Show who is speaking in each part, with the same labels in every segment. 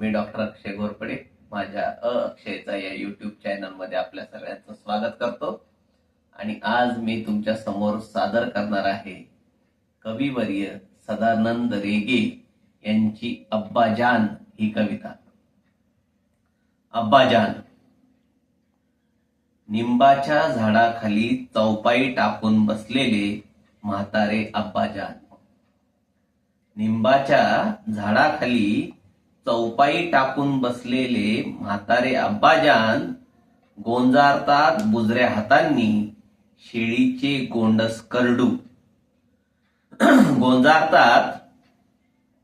Speaker 1: मी doctor अक्षय घोरपडे माझ्या अ अक्षयचा या YouTube चॅनलमध्ये आपल्या सगळ्यांचं स्वागत करतो. आणि आज मी तुमच्यासमोर सादर करणार आहे कविवर्य सदानंद रेगे यांची अब्बाजान ही कविता. अब्बाजान निंबाच्या झाडाखाली चौपाई टाकून बसलेले म्हातारे अब्बाजान. निंबाच्या झाडाखाली चौपाई टाकून बसलेले म्हातारे अब्बाजान गोंजारतात बुजऱ्या हातांनी शेळीचे गोंडस करडू. गोंजारतात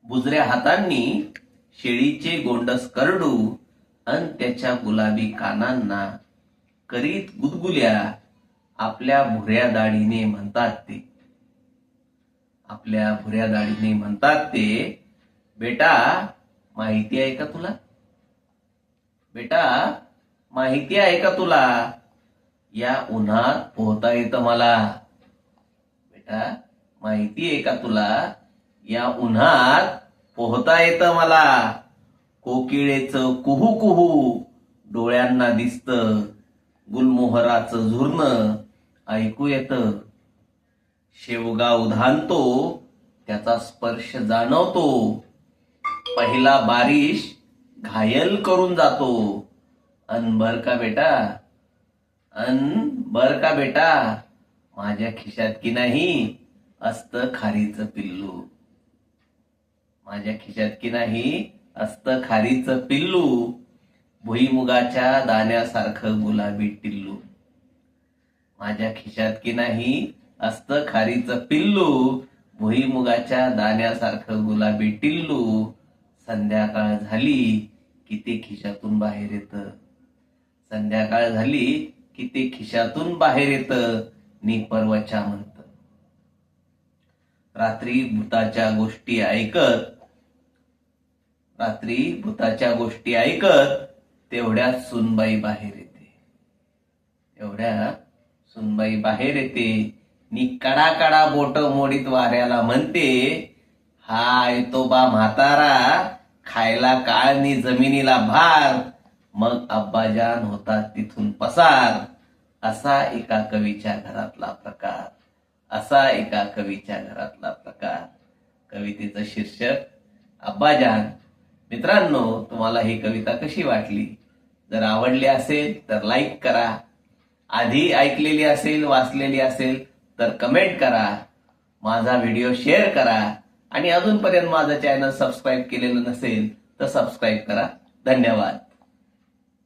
Speaker 1: बुजऱ्या हातांनी शेळीचे गोंडस करडू अन त्याच्या गुलाबी कानांना करीत गुदगुल्या आपल्या भुऱ्या दाढीने म्हणतात ते. आपल्या भुऱ्या दाढीने म्हणतात ते बेटा माहिती आहे का तुला? बेटा माहिती आहे का तुला? या उन्हात पोहता येतं मला. बेटा माहिती आहे का तुला? या उन्हात पोहता येतं मला. कोकिळेचं कुहू कुहू डोळ्यांना दिसत. गुलमोहराचं झुरणं ऐकू येतं. शेवगा उधानतो त्याचा स्पर्श जाणवतो. पहिला बारिश घायल करून जातो. अन बर का बेटा? अन बर का बेटा? माझ्या खिशात की नाही? असत खारीच पिल्लू. माझ्या खिशात की नाही? असत खारीच पिल्लू. भुईमुगाच्या दाण्यासारखं गुलाबी टिल्लू. माझ्या खिशात की नाही? असत खारीचं पिल्लू. भुईमुगाच्या दाण्यासारखं गुलाबी टिल्लू. संध्याकाळ झाली की ते खिशातून बाहेर येत. संध्याकाळ झाली की ते खिशातून बाहेर येत नि परवच्या म्हणत. रात्री भूताच्या गोष्टी ऐकत रात्री भूताच्या गोष्टी ऐकत तेवढ्या सुनबाई बाहेर येते. एवढ्या सुनबाई बाहेर येते. नी कडा कडा बोट मोडीत वाऱ्याला म्हणते हाय तो बा म्हातारा खायला काळनी जमिनीला भार. मग अब्बाजान होतात तिथून पसार. असा एका कवीच्या घरातला प्रकार. असा एका कवीच्या घरातला प्रकार. कवितेचं शीर्षक अब्बाजान मित्रांनो तुम्हाला ही कविता कशी वाटली? जर आवडली असेल तर लाईक करा. आधी ऐकलेली असेल वाचलेली असेल तर कमेंट करा. माझा व्हिडिओ शेअर करा. आणि अजूनपर्यंत माझं चॅनल सबस्क्राईब केलेलं नसेल तर सबस्क्राईब करा. धन्यवाद.